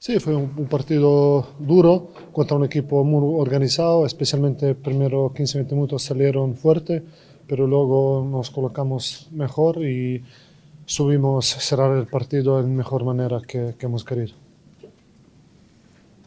Sí, fue un, un partido duro contra un equipo muy organizado, especialmente primeros 15-20 minutos salieron fuerte, pero luego nos colocamos mejor y subimos cerrar el partido la mejor manera que, que hemos querido.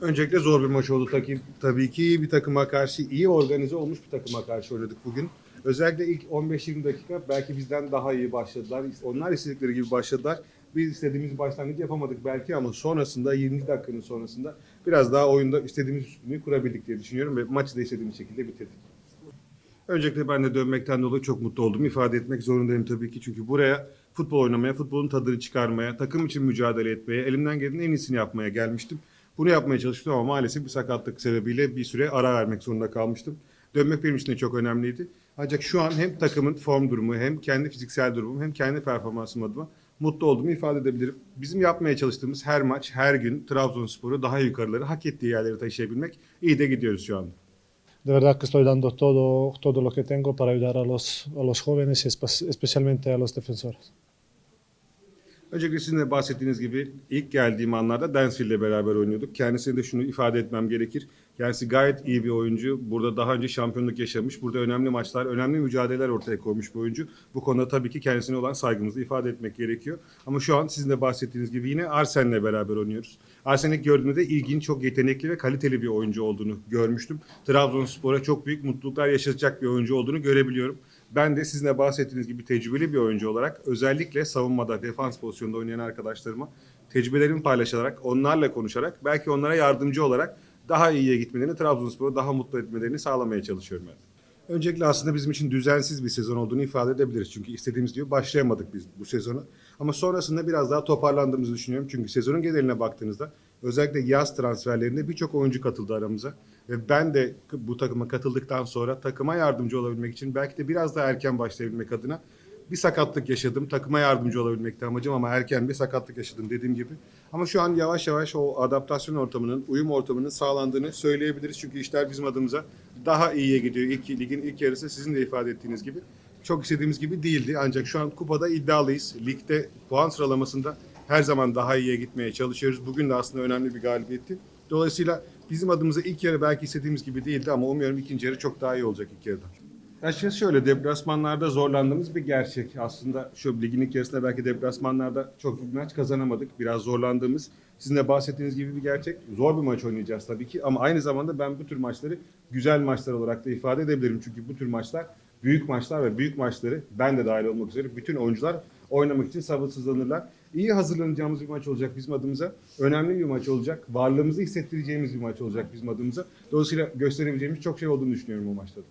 Öncelikle zor bir maç oldu tabii, tabii ki. Bir takıma karşı iyi organize olmuş bir takıma karşı oynadık bugün. Özellikle ilk 15-20 dakika belki bizden daha iyi başladılar. Onlar istedikleri gibi başladılar. Biz istediğimiz başlangıcı yapamadık belki ama sonrasında 20 dakikanın sonrasında biraz daha oyunda istediğimiz üstünlüğü kurabildik diye düşünüyorum ve maçı da istediğimiz şekilde bitirdik. Öncelikle ben de dönmekten dolayı çok mutlu oldum. İfade etmek zorundayım tabii ki. Çünkü buraya futbol oynamaya, futbolun tadını çıkarmaya, takım için mücadele etmeye, elimden gelenin en iyisini yapmaya gelmiştim. Bunu yapmaya çalıştım ama maalesef bir sakatlık sebebiyle bir süre ara vermek zorunda kalmıştım. Dönmek benim için de çok önemliydi. Ancak şu an hem takımın form durumu, hem kendi fiziksel durumum, hem kendi performansım adıma mutlu olduğumu ifade edebilirim. Bizim yapmaya çalıştığımız her maç, her gün Trabzonspor'u daha yukarıları, hak ettiği yerlere taşıyabilmek iyi de gidiyoruz şu anda. De verdad que estoy dando todo, todo lo que tengo para ayudar a los, a los jóvenes especialmente a los defensores. Öncelikle sizin de bahsettiğiniz gibi ilk geldiğim anlarda Dansville ile beraber oynuyorduk. Kendisine de şunu ifade etmem gerekir. Kendisi gayet iyi bir oyuncu. Burada daha önce şampiyonluk yaşamış. Burada önemli maçlar, önemli mücadeleler ortaya koymuş bir oyuncu. Bu konuda tabii ki kendisine olan saygımızı ifade etmek gerekiyor. Ama şu an sizin de bahsettiğiniz gibi yine Arsen'le beraber oynuyoruz. Arsen'i gördüğümde ilginç, çok yetenekli ve kaliteli bir oyuncu olduğunu görmüştüm. Trabzonspor'a çok büyük mutluluklar yaşatacak bir oyuncu olduğunu görebiliyorum. Ben de sizin de bahsettiğiniz gibi tecrübeli bir oyuncu olarak özellikle savunmada, defans pozisyonunda oynayan arkadaşlarıma tecrübelerimi paylaşarak, onlarla konuşarak, belki onlara yardımcı olarak daha iyiye gitmelerini, Trabzonspor'u daha mutlu etmelerini sağlamaya çalışıyorum ben. Öncelikle aslında bizim için düzensiz bir sezon olduğunu ifade edebiliriz. Çünkü istediğimiz gibi başlayamadık biz bu sezonu. Ama sonrasında biraz daha toparlandığımızı düşünüyorum. Çünkü sezonun geneline baktığınızda özellikle yaz transferlerinde birçok oyuncu katıldı aramıza. Ve ben de bu takıma katıldıktan sonra takıma yardımcı olabilmek için belki de biraz daha erken başlayabilmek adına bir sakatlık yaşadım. Takıma yardımcı olabilmekti amacım ama erken bir sakatlık yaşadım dediğim gibi. Ama şu an yavaş yavaş o adaptasyon ortamının, uyum ortamının sağlandığını söyleyebiliriz. Çünkü işler bizim adımıza daha iyiye gidiyor. İlk ligin ilk yarısı sizin de ifade ettiğiniz gibi. Çok istediğimiz gibi değildi. Ancak şu an kupada iddialıyız. Ligde puan sıralamasında her zaman daha iyiye gitmeye çalışıyoruz. Bugün de aslında önemli bir galibiyetti. Dolayısıyla bizim adımıza ilk yarı belki istediğimiz gibi değildi ama umuyorum ikinci yarı çok daha iyi olacak ilk yarıdan. Açıkçası şöyle deplasmanlarda zorlandığımız bir gerçek. Aslında şu ligin ilk yarısında belki deplasmanlarda çok bir maç kazanamadık. Biraz zorlandığımız. Sizin de bahsettiğiniz gibi bir gerçek. Zor bir maç oynayacağız tabii ki ama aynı zamanda ben bu tür maçları güzel maçlar olarak da ifade edebilirim. Çünkü bu tür maçlar büyük maçlar ve büyük maçları ben de dahil olmak üzere bütün oyuncular oynamak için sabırsızlanırlar. İyi hazırlanacağımız bir maç olacak bizim adımıza. Önemli bir maç olacak. Varlığımızı hissettireceğimiz bir maç olacak bizim adımıza. Dolayısıyla gösterebileceğimiz çok şey olduğunu düşünüyorum bu maçta. da.